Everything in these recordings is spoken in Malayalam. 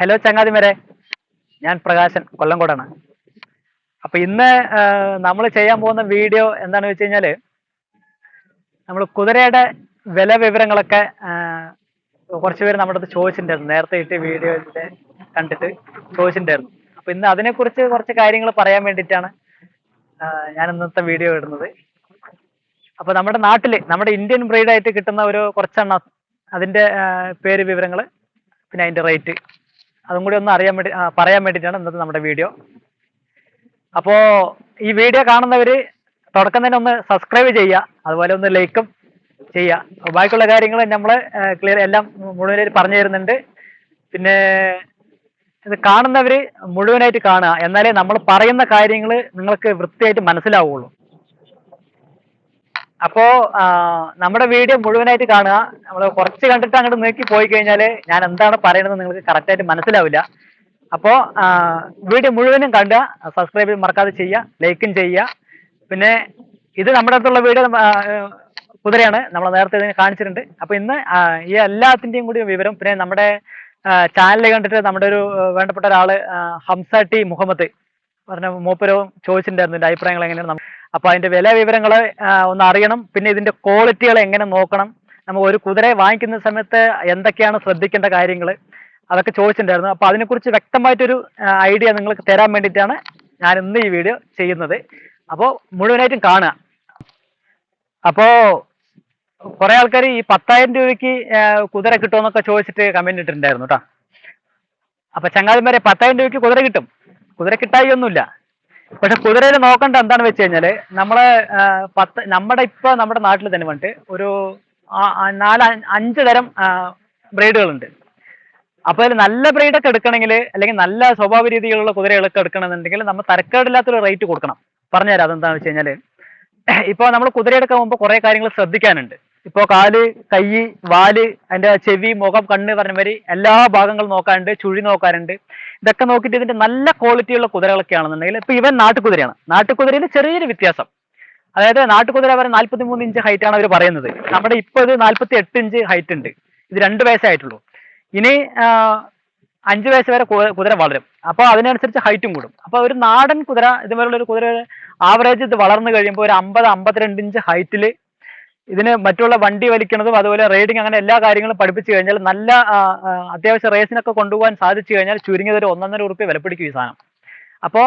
ഹലോ ചങ്ങാതി ചങ്ങാതിമരെ. ഞാൻ പ്രകാശൻ കൊല്ലംകോടാണ്. അപ്പൊ ഇന്ന് നമ്മൾ ചെയ്യാൻ പോകുന്ന വീഡിയോ എന്താണെന്ന് വെച്ച് കഴിഞ്ഞാൽ നമ്മൾ കുതിരയുടെ വില വിവരങ്ങളൊക്കെ കുറച്ച് നമ്മുടെ അടുത്ത് ചോദിച്ചിട്ടുണ്ടായിരുന്നു. നേരത്തെ ഇട്ട് വീഡിയോ കണ്ടിട്ട് ചോദിച്ചിട്ടുണ്ടായിരുന്നു. അപ്പൊ ഇന്ന് അതിനെക്കുറിച്ച് കുറച്ച് കാര്യങ്ങൾ പറയാൻ വേണ്ടിയിട്ടാണ് ഞാൻ ഇന്നത്തെ വീഡിയോ ഇടുന്നത്. അപ്പൊ നമ്മുടെ നാട്ടിൽ നമ്മുടെ ഇന്ത്യൻ ബ്രീഡായിട്ട് കിട്ടുന്ന ഒരു കുറച്ചെണ്ണം അതിന്റെ പേര് വിവരങ്ങൾ പിന്നെ അതിന്റെ റേറ്റ്. അതും കൂടി ഒന്ന് അറിയാൻ വേണ്ടി പറയാൻ വേണ്ടിയിട്ടാണ് ഇന്നത്തെ നമ്മുടെ വീഡിയോ. അപ്പോ ഈ വീഡിയോ കാണുന്നവര് തുടക്കം തന്നെ ഒന്ന് സബ്സ്ക്രൈബ് ചെയ്യുക അതുപോലെ ഒന്ന് ലൈക്കും ചെയ്യുക. ബാക്കിയുള്ള കാര്യങ്ങൾ നമ്മൾ ക്ലിയർ എല്ലാം മുഴുവനായിട്ട് പറഞ്ഞു തരുന്നുണ്ട്. പിന്നെ ഇത് കാണുന്നവര് മുഴുവനായിട്ട് കാണുക. എന്നാലേ നമ്മൾ പറയുന്ന കാര്യങ്ങൾ നിങ്ങൾക്ക് വൃത്തിയായിട്ട് മനസ്സിലാവുള്ളൂ. അപ്പോ നമ്മുടെ വീഡിയോ മുഴുവനായിട്ട് കാണുക. നമ്മൾ കുറച്ച് കണ്ടിട്ട് അങ്ങോട്ട് നോക്കി പോയി കഴിഞ്ഞാൽ ഞാൻ എന്താണ് പറയുന്നത് നിങ്ങൾക്ക് കറക്റ്റ് ആയിട്ട് മനസ്സിലാവില്ല. അപ്പോ വീഡിയോ മുഴുവനും കാണുക സബ്സ്ക്രൈബ് മറക്കാതെ ചെയ്യുക ലൈക്കും ചെയ്യുക. പിന്നെ ഇത് നമ്മുടെ അടുത്തുള്ള വീഡിയോ കുതിരയാണ് നമ്മൾ നേരത്തെ ഇതിനെ കാണിച്ചിട്ടുണ്ട്. അപ്പോൾ ഇന്ന് ഈ എല്ലാത്തിന്റെയും കൂടി വിവരം പിന്നെ നമ്മുടെ ചാനൽ കണ്ടിട്ട് നമ്മുടെ ഒരു വേണ്ടപ്പെട്ട ഒരാൾ ഹംസ ടി മുഹമ്മദ്. പറഞ്ഞ മൂപ്പരവും ചോദിച്ചിട്ടുണ്ടായിരുന്നു ഇതിന്റെ അഭിപ്രായങ്ങൾ എങ്ങനെയാണ് അപ്പൊ അതിന്റെ വില വിവരങ്ങൾ ഒന്ന് അറിയണം. പിന്നെ ഇതിന്റെ ക്വാളിറ്റികൾ എങ്ങനെ നോക്കണം. നമ്മൾ ഒരു കുതിരയെ വാങ്ങിക്കുന്ന സമയത്ത് എന്തൊക്കെയാണ് ശ്രദ്ധിക്കേണ്ട കാര്യങ്ങൾ അതൊക്കെ ചോദിച്ചിട്ടുണ്ടായിരുന്നു. അപ്പൊ അതിനെക്കുറിച്ച് വ്യക്തമായിട്ടൊരു ഐഡിയ നിങ്ങൾക്ക് തരാൻ വേണ്ടിയിട്ടാണ് ഞാൻ ഇന്ന് ഈ വീഡിയോ ചെയ്യുന്നത്. അപ്പോൾ മുഴുവനായിട്ടും കാണുക. അപ്പോ കുറെ ആൾക്കാർ ഈ പത്തായിരം രൂപയ്ക്ക് കുതിര കിട്ടുമെന്നൊക്കെ ചോദിച്ചിട്ട് കമന്റ് ഇട്ടിട്ടുണ്ടായിരുന്നു കേട്ടോ അപ്പൊ ചങ്ങാതിമാരെ പത്തായിരം രൂപയ്ക്ക് കുതിര കിട്ടും. കുതിര കിട്ടായി ഒന്നുമില്ല പക്ഷെ കുതിരയിൽ നോക്കേണ്ട എന്താണെന്ന് വെച്ച് കഴിഞ്ഞാൽ നമ്മളെ പത്ത് നമ്മുടെ ഇപ്പൊ നമ്മുടെ നാട്ടിൽ തന്നെ വന്നിട്ട് ഒരു നാല് അഞ്ച് തരം ബ്രീഡുകളുണ്ട്. അപ്പൊ അതിൽ നല്ല ബ്രീഡൊക്കെ എടുക്കണമെങ്കിൽ അല്ലെങ്കിൽ നല്ല സ്വഭാവ രീതിയിലുള്ള കുതിരകളൊക്കെ എടുക്കണമെന്നുണ്ടെങ്കിൽ നമ്മൾ തരക്കേടില്ലാത്തൊരു റേറ്റ് കൊടുക്കണം. പറഞ്ഞുതരാം അതെന്താണെന്ന് വെച്ച് കഴിഞ്ഞാൽ. ഇപ്പൊ നമ്മൾ കുതിരയെടുക്കാൻ മുമ്പ് കുറെ കാര്യങ്ങൾ ശ്രദ്ധിക്കാനുണ്ട്. ഇപ്പോ കാൽ കൈ വാൽ അതിന്റെ ചെവി മുഖം കണ്ണ് പറഞ്ഞ മാതിരി എല്ലാ ഭാഗങ്ങളും നോക്കാനുണ്ട് ചുഴി നോക്കാനുണ്ട്. ഇതൊക്കെ നോക്കിയിട്ട് ഇതിന്റെ നല്ല ക്വാളിറ്റിയുള്ള കുതിരകളൊക്കെയാണെന്നുണ്ടെങ്കിൽ ഇപ്പൊ ഇവൻ നാട്ടുകുതിരയാണ്. നാട്ടുകുതിരയിൽ ചെറിയൊരു വ്യത്യാസം. അതായത് നാട്ടുകുതിര വരെ നാല്പത്തി മൂന്ന് ഇഞ്ച് ഹൈറ്റ് ആണ് അവർ പറയുന്നത്. നമ്മുടെ ഇപ്പൊ ഇത് നാല്പത്തി എട്ട് ഇഞ്ച് ഹൈറ്റ് ഉണ്ട്. ഇത് രണ്ട് വയസ്സായിട്ടുള്ളൂ ഇനി അഞ്ച് വയസ്സ് വരെ കുതിര വളരും. അപ്പോൾ അതിനനുസരിച്ച് ഹൈറ്റും കൂടും. അപ്പോൾ ഒരു നാടൻ കുതിര ഇതുപോലുള്ള ഒരു കുതിര ആവറേജ് ഇത് വളർന്നു കഴിയുമ്പോൾ ഒരു അമ്പത് അമ്പത്തിരണ്ട് ഇഞ്ച് ഹൈറ്റിൽ ഇതിന് മറ്റുള്ള വണ്ടി വലിക്കുന്നതും അതുപോലെ റൈഡിങ് അങ്ങനെ എല്ലാ കാര്യങ്ങളും പഠിപ്പിച്ചു കഴിഞ്ഞാൽ നല്ല അത്യാവശ്യം റേസിനൊക്കെ കൊണ്ടുപോകാൻ സാധിച്ചു കഴിഞ്ഞാൽ ചുരുങ്ങിയത് ഒരു ഒന്നൊന്നര ഉറുപ്പ്യ വിലപ്പിടിക്കും ഈ സാധനം. അപ്പോൾ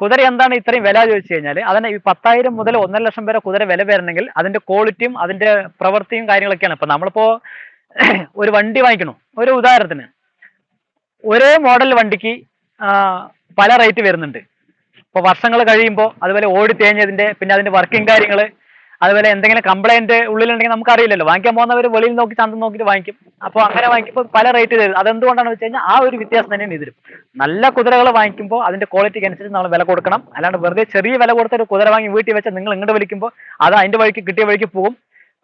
കുതിര എന്താണ് ഇത്രയും വില ചോദിച്ചു കഴിഞ്ഞാൽ അതിന് ഈ പത്തായിരം മുതൽ ഒന്നര ലക്ഷം വരെ കുതിര വില വരണമെങ്കിൽ അതിന്റെ ക്വാളിറ്റിയും അതിന്റെ പ്രവൃത്തിയും കാര്യങ്ങളൊക്കെയാണ്. ഇപ്പൊ നമ്മളിപ്പോ ഒരു വണ്ടി വാങ്ങിക്കണം. ഒരു ഉദാഹരണത്തിന് ഒരേ മോഡൽ വണ്ടിക്ക് പല റേറ്റ് വരുന്നുണ്ട്. ഇപ്പോൾ വർഷങ്ങൾ കഴിയുമ്പോൾ അതുപോലെ ഓടി തേഞ്ഞതിന്റെ പിന്നെ അതിന്റെ വർക്കിംഗ് കാര്യങ്ങൾ അതുപോലെ എന്തെങ്കിലും കംപ്ലൈന്റ് ഉള്ളിലുണ്ടെങ്കിൽ നമുക്ക് അറിയില്ലല്ലോ വാങ്ങിക്കാൻ പോകുന്നവർ വെളിയിൽ നോക്കി ചന്തം നോക്കിട്ട് വാങ്ങിക്കും. അപ്പോൾ അങ്ങനെ വാങ്ങിക്കുമ്പോൾ പല റേറ്റ് തരും. അതെന്തുകൊണ്ടാണ് വെച്ച് കഴിഞ്ഞാൽ ആ ഒരു വ്യത്യാസം തന്നെയാണ് ഇതിലും. നല്ല കുതിരകൾ വാങ്ങിക്കുമ്പോൾ അതിന്റെ ക്വാളിറ്റിക്ക് അനുസരിച്ച് നമ്മൾ വില കൊടുക്കണം. അല്ലാണ്ട് വെറുതെ ചെറിയ വില കൊടുത്ത ഒരു കുതിര വാങ്ങി വീട്ടിൽ വെച്ചാൽ നിങ്ങൾ ഇങ്ങോട്ട് വിളിക്കുമ്പോൾ അത് അതിന്റെ വഴിക്ക് കിട്ടിയ വഴിക്ക് പോകും.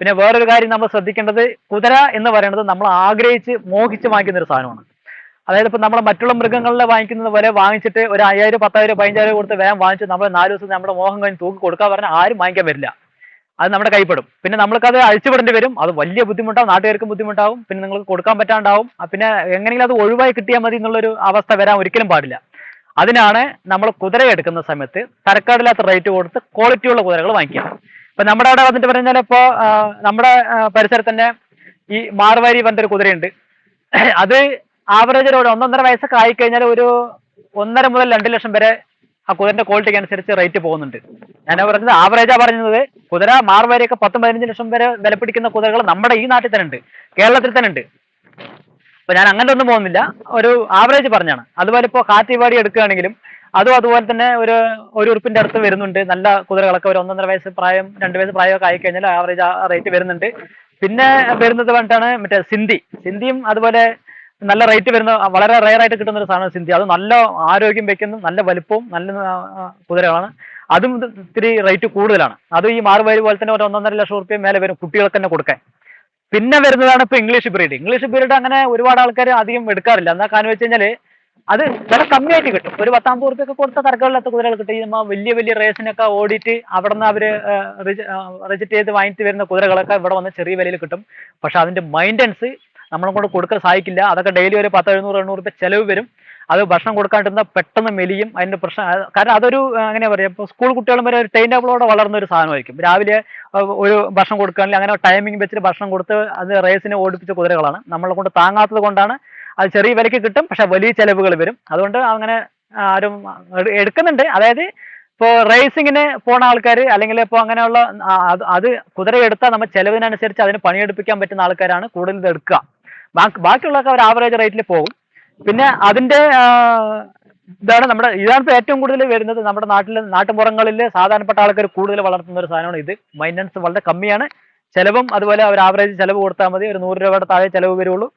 പിന്നെ വേറൊരു കാര്യം നമ്മൾ ശ്രദ്ധിക്കേണ്ടത് കുതിര എന്ന് പറയുന്നത് നമ്മൾ ആഗ്രഹിച്ച് മോഹിച്ച് വാങ്ങിക്കുന്ന ഒരു സാധനമാണ്. അതായത് ഇപ്പൊ നമ്മൾ മറ്റുള്ള മൃഗങ്ങളിലെ വാങ്ങിക്കുന്നത് പോലെ വാങ്ങിച്ചിട്ട് ഒരു അയ്യായിരം പത്തായിരം പതിനഞ്ചായിരം കൊടുത്ത് വേഗം വാങ്ങിച്ച് നമ്മൾ നാല് ദിവസം നമ്മുടെ മോഹം കഴിഞ്ഞ് തൂക്കി കൊടുക്കാൻ പറഞ്ഞാൽ ആരും വാങ്ങിക്കാൻ വരില്ല. അത് നമ്മുടെ കൈപ്പെടും. പിന്നെ നമ്മൾക്കത് അഴിച്ചുവിടേണ്ടി വരും. അത് വലിയ ബുദ്ധിമുട്ടാവും നാട്ടുകാർക്കും ബുദ്ധിമുട്ടാവും പിന്നെ നിങ്ങൾക്ക് കൊടുക്കാൻ പറ്റാണ്ടാവും. പിന്നെ എങ്ങനെയെങ്കിലും അത് ഒഴിവായി കിട്ടിയാൽ മതി എന്നുള്ളൊരു അവസ്ഥ വരാൻ ഒരിക്കലും പാടില്ല. അതിനാണ് നമ്മൾ കുതിര എടുക്കുന്ന സമയത്ത് തരക്കാടില്ലാത്ത റേറ്റ് കൊടുത്ത് ക്വാളിറ്റിയുള്ള കുതിരകൾ വാങ്ങിക്കുക. ഇപ്പൊ നമ്മുടെ അവിടെ വന്നിട്ട് പറഞ്ഞാൽ ഇപ്പോ നമ്മുടെ പരിസരത്തന്നെ പരിസരത്ത് തന്നെ ഈ മാർവാരി പറഞ്ഞൊരു കുതിരയുണ്ട്. അത് ആവറേജ് ഒരു ഒന്നൊന്നര വയസ്സൊക്കെ ആയിക്കഴിഞ്ഞാൽ ഒരു ഒന്നര മുതൽ രണ്ട് ലക്ഷം വരെ ആ കുതിരന്റെ ക്വാളിറ്റിക്ക് അനുസരിച്ച് റേറ്റ് പോകുന്നുണ്ട്. ഞാൻ പറഞ്ഞത് ആവറേജാ പറഞ്ഞത്. കുതിര മാർവരെയൊക്കെ പത്തും പതിനഞ്ച് ലക്ഷം വരെ വില പിടിക്കുന്ന കുതിരകൾ നമ്മുടെ ഈ നാട്ടിൽ തന്നെ ഉണ്ട്. കേരളത്തിൽ തന്നെ ഉണ്ട്. അപ്പൊ ഞാൻ അങ്ങനെ ഒന്നും പോകുന്നില്ല. ഒരു ആവറേജ് പറഞ്ഞാണ്. അതുപോലെ ഇപ്പോൾ കാറ്റിവാടി എടുക്കുകയാണെങ്കിലും അതും അതുപോലെ തന്നെ ഒരു ഒരു ഉറുപ്പിന്റെ അടുത്ത് വരുന്നുണ്ട്. നല്ല കുതിരകളൊക്കെ ഒരു ഒന്നൊന്നര വയസ്സ് പ്രായം രണ്ട് വയസ്സ് പ്രായമൊക്കെ ആയി കഴിഞ്ഞാൽ ആവറേജ് ആ റേറ്റ് വരുന്നുണ്ട്. പിന്നെ വരുന്നത് പറഞ്ഞിട്ടാണ് മറ്റേ സിന്ധി. സിന്ധിയും അതുപോലെ നല്ല റേറ്റ് വരുന്ന വളരെ റയർ ആയിട്ട് കിട്ടുന്ന ഒരു സാധനം സിന്ധി. അത് നല്ല ആരോഗ്യം വെക്കുന്ന നല്ല വലുപ്പവും നല്ല കുതിരകളാണ്. അതും ഇത്തിരി റേറ്റ് കൂടുതലാണ്. അത് ഈ മാറുവാരി പോലെ തന്നെ ഒരു ഒന്നൊന്നര ലക്ഷം റുപ്യ മേലെ വരും കുട്ടികൾക്ക് തന്നെ കൊടുക്കാൻ. പിന്നെ വരുന്നതാണ് ഇപ്പൊ ഇംഗ്ലീഷ് ബ്രീഡ് ഇംഗ്ലീഷ് ബ്രീഡ് അങ്ങനെ ഒരുപാട് ആൾക്കാർ അധികം എടുക്കാറില്ല. എന്താ കാരണം വെച്ച് കഴിഞ്ഞാൽ അത് വില കമ്മിയായിട്ട് കിട്ടും. ഒരു പത്താമ്പത് ഉറുപ്പ്യൊക്കെ കൊടുത്ത തരക്കേടില്ലാത്ത കുതിരകൾ കിട്ടും. വലിയ വലിയ റേസിനൊക്കെ ഓടിയിട്ട് അവിടെ നിന്ന് അവർ റിജക്ട് ചെയ്ത് വാങ്ങിച്ചു വരുന്ന കുതിരകളൊക്കെ ഇവിടെ വന്ന് ചെറിയ വിലയിൽ കിട്ടും. പക്ഷെ അതിന്റെ മൈന്റൻസ് നമ്മളെ കൊണ്ട് കൊടുക്കാൻ സാധിക്കില്ല അതൊക്കെ ഡെയിലി ഒരു പത്ത് എഴുന്നൂറ് എണ്ണൂറ് രൂപ ചെലവ് വരും. അത് ഭക്ഷണം കൊടുക്കാണ്ടിരുന്ന പെട്ടെന്ന് മെലിയും അതിന്റെ പ്രശ്നം. കാരണം അതൊരു അങ്ങനെ പറയുക ഇപ്പോൾ സ്കൂൾ കുട്ടികളും വരെ ഒരു ടൈം ടേബിളോടെ വളർന്ന ഒരു സാധനമായിരിക്കും. രാവിലെ ഒരു ഭക്ഷണം കൊടുക്കുകയാണെങ്കിൽ അങ്ങനെ ടൈമിംഗ് വെച്ചിട്ട് ഭക്ഷണം കൊടുത്ത് അത് റേസിനെ ഓടിപ്പിച്ച കുതിരകളാണ്. നമ്മളെ കൊണ്ട് താങ്ങാത്തത് കൊണ്ടാണ് അത് ചെറിയ വിലയ്ക്ക് കിട്ടും പക്ഷെ വലിയ ചെലവുകൾ വരും. അതുകൊണ്ട് അങ്ങനെ ആരും എട്- എടുക്കുന്നുണ്ട്. അതായത് ഇപ്പോൾ റേസിങ്ങിന് പോണ ആൾക്കാർ അല്ലെങ്കിൽ ഇപ്പോൾ അങ്ങനെയുള്ള അത് കുതിര എടുത്താൽ നമ്മൾ ചെലവിനനുസരിച്ച് അതിന് പണിയെടുപ്പിക്കാൻ പറ്റുന്ന ആൾക്കാരാണ് കൂടുതൽ എടുക്കുക. ബാക്കിയുള്ളതൊക്കെ അവർ ആവറേജ് റേറ്റിൽ പോകും. പിന്നെ അതിന്റെ ഇതാണ് നമ്മുടെ ഇതാണ് ഏറ്റവും കൂടുതൽ വരുന്നത് നമ്മുടെ നാട്ടിൽ നാട്ടുപുറങ്ങളിൽ സാധാരണപ്പെട്ട ആൾക്കാർ കൂടുതൽ വളർത്തുന്ന ഒരു സാധനമാണ് ഇത്. മൈന്റനൻസ് വളരെ കമ്മിയാണ്. ചിലവും അതുപോലെ അവർ ആവറേജ് ചിലവ് കൊടുത്താൽ മതി. ഒരു നൂറ് രൂപയുടെ താഴെ ചിലവ് വരുള്ളൂ.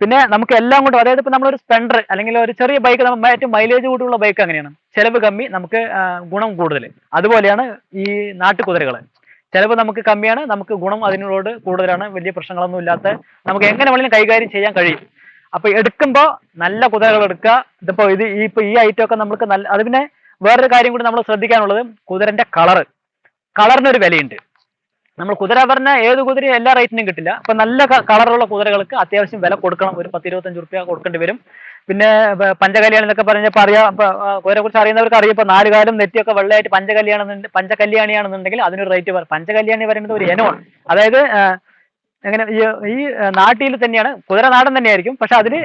പിന്നെ നമുക്ക് എല്ലാം കൊണ്ടും അതായത് ഇപ്പൊ നമ്മളൊരു സ്പെൻഡർ അല്ലെങ്കിൽ ഒരു ചെറിയ ബൈക്ക് നമ്മൾ ഏറ്റവും മൈലേജ് കൂടിയുള്ള ബൈക്ക് അങ്ങനെയാണ്. ചിലവ് കമ്മി നമുക്ക് ഗുണം കൂടുതൽ. അതുപോലെയാണ് ഈ നാട്ടുകുതിരകൾ ചെലവ് നമുക്ക് കമ്മിയാണ് നമുക്ക് ഗുണം അതിനോട് കൂടുതലാണ് വലിയ പ്രശ്നങ്ങളൊന്നും ഇല്ലാത്ത നമുക്ക് എങ്ങനെ വേണമെങ്കിലും കൈകാര്യം ചെയ്യാൻ കഴിയും. അപ്പൊ എടുക്കുമ്പോൾ നല്ല കുതിരകൾ എടുക്കുക. ഇതിപ്പോ ഇത് ഈ ഇപ്പൊ ഈ ഐറ്റം ഒക്കെ നമുക്ക് നല്ല അത് പിന്നെ വേറൊരു കാര്യം കൂടി നമ്മൾ ശ്രദ്ധിക്കാനുള്ളത് കുതിരന്റെ കളറ് കളറിന് ഒരു വിലയുണ്ട്. നമ്മൾ കുതിര പറഞ്ഞ ഏത് കുതിരയും എല്ലാ റേറ്റിനും കിട്ടില്ല. അപ്പൊ നല്ല കളറുള്ള കുതിരകൾക്ക് അത്യാവശ്യം വില കൊടുക്കണം. ഒരു പത്ത് ഇരുപത്തഞ്ച് റുപ്യ കൊടുക്കേണ്ടി വരും. പിന്നെ പഞ്ചകല്യാണം എന്നൊക്കെ പറഞ്ഞപ്പോൾ അറിയാം കോരെ കുറിച്ച് അറിയുന്നവർക്ക് അറിയാം. ഇപ്പൊ നെറ്റിയൊക്കെ വെള്ളയായിട്ട് പഞ്ചകല്യാണം പഞ്ചകല്യാണിയാണെന്നുണ്ടെങ്കിൽ അതിനൊരു റേറ്റ് പറയും പഞ്ചകല്യാണി പറയുന്നത് ഒരു ഇനമാണ്. അതായത് അങ്ങനെ ഈ നാട്ടിൽ തന്നെയാണ് കുതിര നാടൻ തന്നെയായിരിക്കും പക്ഷെ അതിന്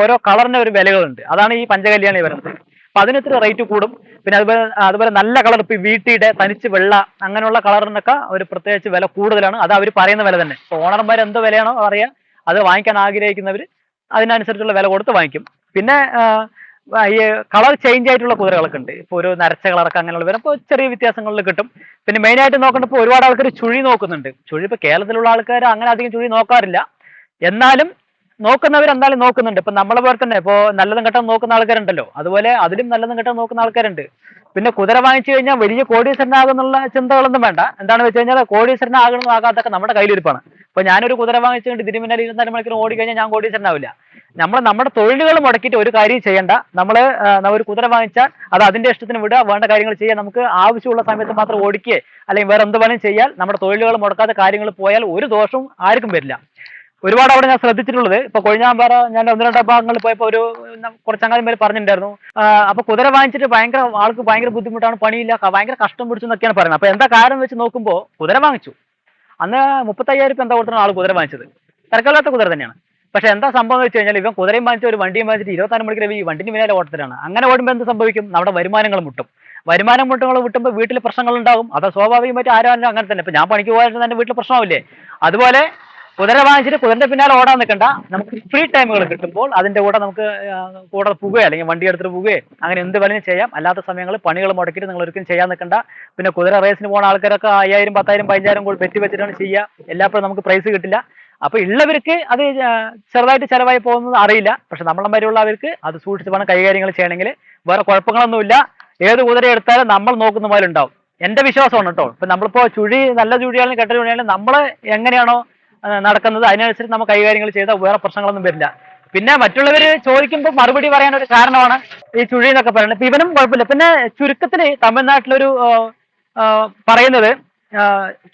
ഓരോ കളറിന് ഒരു വിലകളുണ്ട്. അതാണ് ഈ പഞ്ചകല്യാണി പറയുന്നത്. അപ്പൊ അതിന് ഇത്ര റേറ്റ് കൂടും. പിന്നെ അതുപോലെ അതുപോലെ നല്ല കളർ ഇപ്പൊ വീട്ടിയുടെ തനിച്ച് വെള്ള അങ്ങനെയുള്ള കളറിനൊക്കെ ഒരു പ്രത്യേകിച്ച് വില കൂടുതലാണ്. അത് അവർ പറയുന്ന വില തന്നെ. ഇപ്പൊ ഓണർമാർ എന്ത് വിലയാണോ അറിയാം അത് വാങ്ങിക്കാൻ ആഗ്രഹിക്കുന്നവർ അതിനനുസരിച്ചുള്ള വില കൊടുത്ത് വാങ്ങിക്കും. പിന്നെ ഈ കളർ ചേഞ്ച് ആയിട്ടുള്ള കുതിരകളൊക്കെ ഉണ്ട്. ഇപ്പോൾ ഒരു നരച്ച കളറൊക്കെ അങ്ങനെയുള്ള വരും അപ്പോൾ ചെറിയ വ്യത്യാസങ്ങളിൽ കിട്ടും. പിന്നെ മെയിൻ ആയിട്ട് നോക്കേണ്ട ഇപ്പോൾ ഒരുപാട് ആൾക്കാർ ചുഴി നോക്കുന്നുണ്ട്. ചുഴി ഇപ്പോൾ കേരളത്തിലുള്ള ആൾക്കാർ അങ്ങനെ അധികം ചുഴി നോക്കാറില്ല. എന്നാലും നോക്കുന്നവർ എന്തായാലും നോക്കുന്നുണ്ട്. ഇപ്പൊ നമ്മളെ പോലെ തന്നെ ഇപ്പോ നല്ലതും കെട്ടം നോക്കുന്ന ആൾക്കാരുണ്ടല്ലോ. അതുപോലെ അതിലും നല്ലതും കെട്ടം നോക്കുന്ന ആൾക്കാരുണ്ട്. പിന്നെ കുതിര വാങ്ങിച്ചു കഴിഞ്ഞാൽ വലിയ കോടീശ്വരനാകുന്നുള്ള ചിന്തകളൊന്നും വേണ്ട. എന്താണെന്ന് വെച്ച് കഴിഞ്ഞാൽ കോടീശ്വരനാകണമെന്നാകാത്തൊക്കെ നമ്മുടെ കയ്യിലിരിപ്പാണ്. ഇപ്പൊ ഞാനൊരു കുതിര വാങ്ങിച്ചുകൊണ്ട് ഇതിന് പിന്നാലെ ഇരുപത്തിനാല് മണിക്കൂർ ഓടി കഴിഞ്ഞാൽ ഞാൻ കോടീശ്വരനാവില്ല. നമ്മൾ നമ്മുടെ തൊഴിലുകൾ മുടക്കിയിട്ട് ഒരു കാര്യം ചെയ്യണ്ട. നമ്മൾ ഒരു കുതിര വാങ്ങിച്ചാൽ അത് അതിന്റെ ഇഷ്ടത്തിന് വിടുക വേണ്ട കാര്യങ്ങൾ ചെയ്യാൻ നമുക്ക് ആവശ്യമുള്ള സമയത്ത് മാത്രം ഓടിക്കുക അല്ലെങ്കിൽ വേറെ എന്ത് വേണമെങ്കിലും ചെയ്യാൽ നമ്മുടെ തൊഴിലുകൾ മുടക്കാത്ത കാര്യങ്ങൾ പോയാൽ ഒരു ദോഷവും ആർക്കും വരില്ല. ഒരുപാട് അവിടെ ഞാൻ ശ്രദ്ധിച്ചിട്ടുള്ളത്. ഇപ്പൊ കൊഴിഞ്ഞാമ്പാറ ഞാൻ ഒന്ന് രണ്ട് ഭാഗങ്ങളിൽ പോയപ്പോ ഒരു ന- കുറച്ച് അങ്ങാതി പേര് പറഞ്ഞിട്ടുണ്ടായിരുന്നു. അപ്പൊ കുതിര വാങ്ങിച്ചിട്ട് ഭയങ്കര ആൾക്ക് ഭയങ്കര ബുദ്ധിമുട്ടാണ് പണിയില്ല ഭയങ്കര കഷ്ടം പിടിച്ചു എന്നൊക്കെയാണ് പറയുന്നത്. അപ്പൊ എന്താ കാരണം വെച്ച് നോക്കുമ്പോൾ കുതിര വാങ്ങിച്ചു. അന്ന് മുപ്പത്തയ്യായിരം എന്താ കൊടുത്താണ് ആൾ കുതിര വാങ്ങിച്ചത്? തിരക്കല്ലാത്ത കുതിര തന്നെയാണ്. പക്ഷെ എന്താ സംഭവം വെച്ച് കഴിഞ്ഞാൽ ഇവൻ കുതിരയും വാങ്ങിച്ച ഒരു വണ്ടിയും വാങ്ങിച്ചിട്ട് ഇരുപത്താറ് മണിക്കൂർ ഈ വണ്ടിന് മേലെ ഓട്ടത്തിലാണ്. അങ്ങനെ ഓടുമ്പോൾ എന്ത് സംഭവിക്കും? നമ്മുടെ വരുമാനങ്ങൾ മുട്ടും. വരുമാനം മുട്ടുകൾ വിട്ടുമ്പോൾ വീട്ടിൽ പ്രശ്നങ്ങൾ ഉണ്ടാകും. അത് സ്വാഭാവികമായിട്ട് ആരും അങ്ങനെ തന്നെ. ഇപ്പൊ ഞാൻ പണിക്ക് പോയാലും തന്നെ വീട്ടിൽ പ്രശ്നമാവില്ലേ? അതുപോലെ കുതിര വാങ്ങിച്ചിട്ട് കുതിരന്റെ പിന്നാലെ ഓടാൻ നിൽക്കണ്ട നമുക്ക് ഫ്രീ ടൈമുകൾ കിട്ടുമ്പോൾ അതിന്റെ കൂടെ നമുക്ക് കൂടെ പോകുകയോ അല്ലെങ്കിൽ വണ്ടി എടുത്തിട്ട് പോകുകയോ അങ്ങനെ എന്ത് വേണമെങ്കിലും ചെയ്യാം. അല്ലാത്ത സമയങ്ങളിൽ പണികൾ മുടക്കിയിട്ട് നിങ്ങൾ ഒരിക്കലും ചെയ്യാൻ നിൽക്കണ്ട പിന്നെ കുതിര റേസിന് പോകുന്ന ആൾക്കാരൊക്കെ അയ്യായിരം പത്തായിരം പതിനായിരം കൂടി വെറ്റി വെച്ചിട്ടാണ് ചെയ്യുക. എല്ലാപ്പോഴും നമുക്ക് പ്രൈസ് കിട്ടില്ല. അപ്പൊ ഉള്ളവർക്ക് അത് ചെറുതായിട്ട് ചെലവായി പോകുന്നത് അറിയില്ല. പക്ഷെ നമ്മളെ മാതിരിയുള്ളവർക്ക് അത് സൂക്ഷിച്ച് വേണം കൈകാര്യങ്ങൾ ചെയ്യണമെങ്കിൽ. വേറെ കുഴപ്പങ്ങളൊന്നുമില്ല. ഏത് കുതിര എടുത്താലും നമ്മൾ നോക്കുന്ന പോലെ ഉണ്ടാവും. എന്റെ വിശ്വാസമാണ് കേട്ടോ. ഇപ്പൊ നമ്മളിപ്പോ ചുഴി നല്ല ചുഴിയാണെങ്കിലും കെട്ട ചുഴിയാണെങ്കിലും നമ്മൾ എങ്ങനെയാണോ നടക്കുന്നത്. അതിനനുസരിച്ച് നമ്മൾ കൈകാര്യങ്ങൾ ചെയ്താൽ വേറെ പ്രശ്നങ്ങളൊന്നും വരില്ല. പിന്നെ മറ്റുള്ളവർ ചോദിക്കുമ്പോൾ മറുപടി പറയാൻ ഒരു കാരണമാണ് ഈ ചുഴി എന്നൊക്കെ പറയുന്നത്. ഇപ്പൊ ഇവനും കുഴപ്പമില്ല. പിന്നെ ചുരുക്കത്തിന് തമിഴ്നാട്ടിലൊരു പറയുന്നത്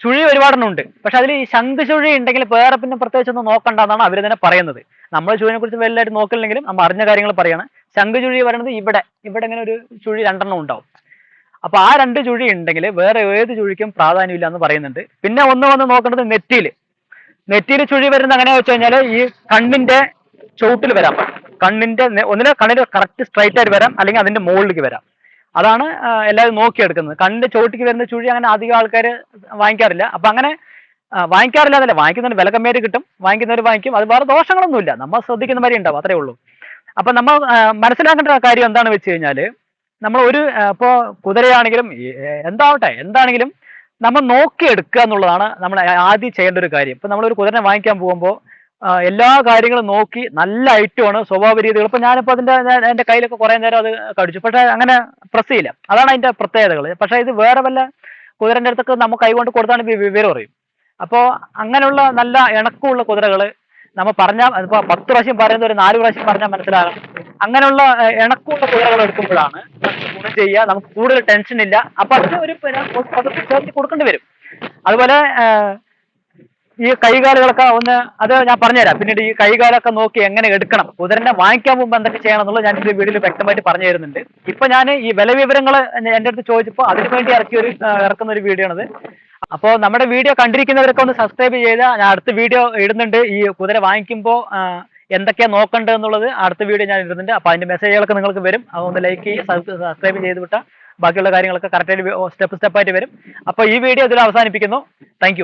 ചുഴി ഒരുപാടെണ്ണമുണ്ട്. പക്ഷെ അതിൽ ഈ ശംഖ് ചുഴി ഉണ്ടെങ്കിൽ വേറെ പിന്നെ പ്രത്യേകിച്ച് ഒന്നും നോക്കണ്ട എന്നാണ് അവർ തന്നെ പറയുന്നത്. നമ്മൾ ചുഴിനെ കുറിച്ച് വലുതായിട്ട് നോക്കില്ലെങ്കിലും നമ്മൾ അറിഞ്ഞ കാര്യങ്ങൾ പറയാണ്. ശംഖ് ചുഴി പറയുന്നത് ഇവിടെ ഇവിടെ ഇങ്ങനെ ഒരു ചുഴി രണ്ടെണ്ണം ഉണ്ടാവും. അപ്പൊ ആ രണ്ട് ചുഴി ഉണ്ടെങ്കിൽ വേറെ ഏത് ചുഴിക്കും പ്രാധാന്യമില്ല എന്ന് പറയുന്നുണ്ട്. പിന്നെ ഒന്ന് വന്ന് നോക്കേണ്ടത് നെറ്റിയിൽ നെറ്റിയിൽ ചുഴി വരുന്ന അങ്ങനെ വെച്ച് കഴിഞ്ഞാൽ ഈ കണ്ണിന്റെ ചുവട്ടിൽ വരാം. കണ്ണിന്റെ ഒന്നിലെ കണ്ണിന് കറക്റ്റ് സ്ട്രൈറ്റ് ആയിട്ട് വരാം അല്ലെങ്കിൽ അതിന്റെ മുകളിലേക്ക് വരാം. അതാണ് എല്ലാവരും നോക്കിയെടുക്കുന്നത്. കണ്ണിന്റെ ചോട്ടിക്ക് വരുന്ന ചുഴി അങ്ങനെ അധികം ആൾക്കാർ വാങ്ങിക്കാറില്ല. അപ്പൊ അങ്ങനെ വാങ്ങിക്കാറില്ല എന്നല്ല. വാങ്ങിക്കുന്നവർ വില കമ്മിയായിട്ട് കിട്ടും. വാങ്ങിക്കുന്നവർ വാങ്ങിക്കും. അത് വേറെ ദോഷങ്ങളൊന്നുമില്ല. നമ്മൾ ശ്രദ്ധിക്കുന്ന മാതിരി ഉണ്ടാവും. അത്രേ ഉള്ളൂ. അപ്പൊ നമ്മൾ മനസ്സിലാക്കേണ്ട കാര്യം എന്താണെന്ന് വെച്ച് കഴിഞ്ഞാൽ നമ്മൾ ഒരു ഇപ്പോ കുതിരയാണെങ്കിലും എന്താവട്ടെ എന്താണെങ്കിലും നമ്മൾ നോക്കിയെടുക്കുക എന്നുള്ളതാണ് നമ്മൾ ആദ്യം ചെയ്യേണ്ട ഒരു കാര്യം. ഇപ്പൊ നമ്മളൊരു കുതിരനെ വാങ്ങിക്കാൻ പോകുമ്പോൾ എല്ലാ കാര്യങ്ങളും നോക്കി നല്ല ഐറ്റമാണ് സ്വഭാവ രീതികൾ. ഇപ്പൊ ഞാനിപ്പോ അതിന്റെ എന്റെ കയ്യിലൊക്കെ കുറെ നേരം അത് കടിച്ചു. പക്ഷെ അങ്ങനെ പ്രസ് ചെയ്യില്ല. അതാണ് അതിന്റെ പ്രത്യേകതകൾ. പക്ഷെ ഇത് വേറെ വല്ല കുതിരന്റെ അടുത്തൊക്കെ നമുക്ക് കൈകൊണ്ട് കൊടുത്താണ് വിവരം അറിയും അപ്പോൾ അങ്ങനെയുള്ള നല്ല ഇണക്കമുള്ള കുതിരകൾ നമ്മൾ പറഞ്ഞാൽ ഇപ്പൊ പത്ത് പ്രാവശ്യം പറയുന്ന ഒരു നാല് പ്രാവശ്യം പറഞ്ഞാൽ മനസ്സിലാകണം അങ്ങനെയുള്ള ഇണക്കുള്ള കുതിരകൾ എടുക്കുമ്പോഴാണ് ഗുണം ചെയ്യുക. നമുക്ക് കൂടുതൽ ടെൻഷൻ ഇല്ല. അപ്പൊ അതിന് ഒരു കൊടുക്കേണ്ടി വരും. അതുപോലെ ഈ കൈകാലുകളൊക്കെ ഒന്ന് അത് ഞാൻ പറഞ്ഞുതരാം. പിന്നീട് ഈ കൈകാലൊക്കെ നോക്കി എങ്ങനെ എടുക്കണം. കുതിരനെ വാങ്ങിക്കാൻ മുമ്പ് എന്തൊക്കെ ചെയ്യണം എന്നുള്ളത് ഞാൻ ഈ വീഡിയോയിൽ വ്യക്തമായിട്ട് പറഞ്ഞു തരുന്നുണ്ട്. ഇപ്പൊ ഞാൻ ഈ വില വിവരങ്ങൾ എന്റെ അടുത്ത് ചോദിച്ചപ്പോൾ അതിനു വേണ്ടി ഇറക്കിയ ഒരു ഇറക്കുന്ന ഒരു വീഡിയോ ആണത്. അപ്പോൾ നമ്മുടെ വീഡിയോ കണ്ടിരിക്കുന്നവരൊക്കെ ഒന്ന് സബ്സ്ക്രൈബ് ചെയ്താൽ ഞാൻ അടുത്ത വീഡിയോ ഇടുന്നുണ്ട്. ഈ കുതിര വാങ്ങിക്കുമ്പോൾ എന്തൊക്കെയാ നോക്കേണ്ടത് എന്നുള്ളത് അടുത്ത വീഡിയോ ഞാൻ ഇടുന്നുണ്ട്. അപ്പോൾ അതിന്റെ മെസ്സേജുകളൊക്കെ നിങ്ങൾക്ക് വരും. അതൊന്ന് ലൈക്ക് ചെയ്യുക സബ്സ്ക്രൈബ് ചെയ്ത് വിട്ടാൽ ബാക്കിയുള്ള കാര്യങ്ങളൊക്കെ കറക്റ്റായിട്ട് സ്റ്റെപ്പ് സ്റ്റെപ്പായിട്ട് വരും. അപ്പോൾ ഈ വീഡിയോ ഇതിൽ അവസാനിപ്പിക്കുന്നു. താങ്ക്